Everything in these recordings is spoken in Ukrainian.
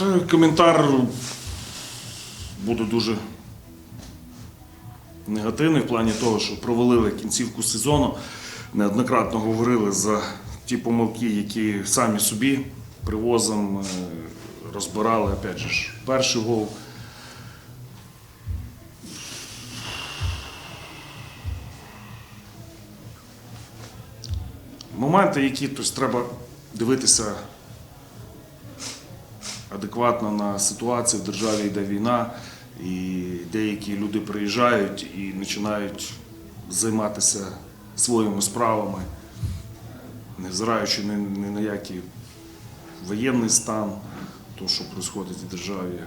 Та коментар буде дуже негативний в плані того, що провалили кінцівку сезону. Неоднократно говорили за ті помилки, які самі собі привозом е, розбирали. Опять же, перший гол. Моменти, які тобто, треба дивитися адекватно на ситуацію в державі йде війна, і деякі люди приїжджають і починають займатися своїми справами, невзираючи ні, ні на який воєнний стан, то, що відбувається в державі.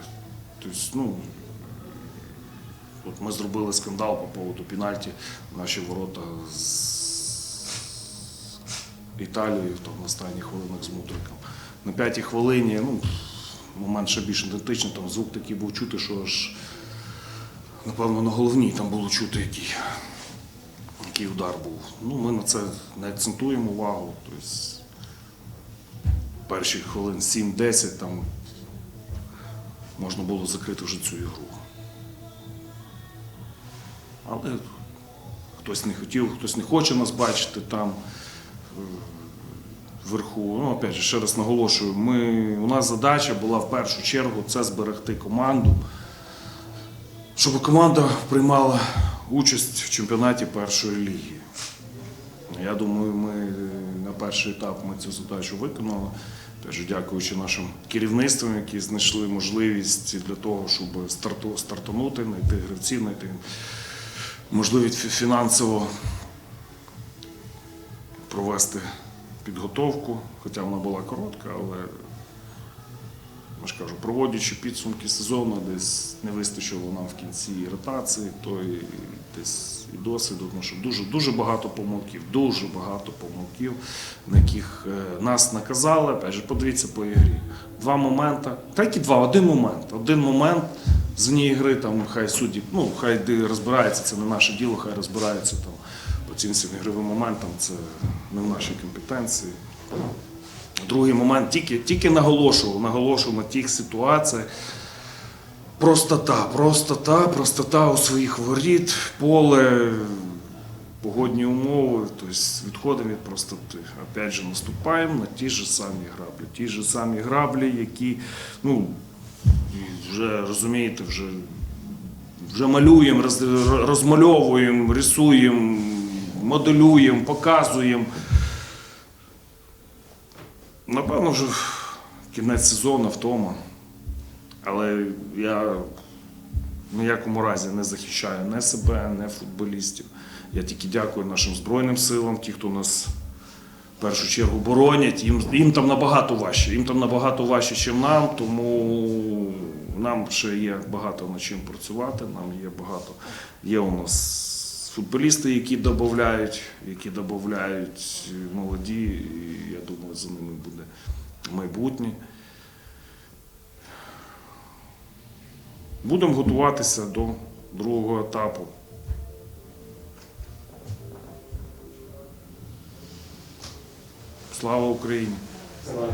Тобто, ну, от ми зробили скандал по поводу пенальті наші ворота з Італією там, на останніх хвилинах з Мудриком. На п'ятій хвилині, ну, момент ще більш ідентичний, там звук такий був чути, що аж, напевно, на головній там було чути, який, який удар був. Ну, ми на це не акцентуємо увагу. Тобто, перші хвилин 7-10 там можна було закрити вже цю ігру. Але хтось не хотів, хтось не хоче нас бачити там вверху. Ну, опять же, ще раз наголошую, ми, у нас задача була в першу чергу це зберегти команду, щоб команда приймала участь в чемпіонаті першої ліги. Я думаю, ми е, на перший етап ми цю задачу виконали. Теж дякуючи нашим керівництвам, які знайшли можливість для того, щоб старту- стартанути, знайти гравців, знайти можливість фінансово провести підготовку, хоча вона була коротка, але я ж кажу, проводячи підсумки сезону, десь не вистачило нам в кінці і ротації, то і десь і досвіду, тому що дуже, дуже багато помилків, дуже багато помилків, на яких е, нас наказали. Опять же, подивіться по ігрі. Два моменти, та які два, один момент. Один момент з вні гри, там хай судді, ну хай розбирається, це не наше діло, хай розбирається там всім ігровим моментам, це не в нашій компетенції. Другий момент тільки, тільки наголошував, наголошував на тих ситуаціях. Простота, простота, простота у своїх воріт, поле, погодні умови, тобто відходимо від простоти. Опять же, наступаємо на ті ж самі граблі. Ті ж самі граблі, які, ну, вже розумієте, вже, вже малюємо, роз- розмальовуємо, рисуємо, моделюємо, показуємо. Напевно, вже кінець сезону втома. Але я ніякому разі не захищаю не себе, не футболістів. Я тільки дякую нашим Збройним силам, ті, хто нас в першу чергу боронять. Їм, їм там набагато важче. Їм там набагато важче, ніж нам, тому нам ще є багато над чим працювати. Нам є багато. Є у нас футболісти, які додають, які додають молоді, і я думаю, за ними буде майбутнє. Будемо готуватися до другого етапу. Слава Україні! Слава.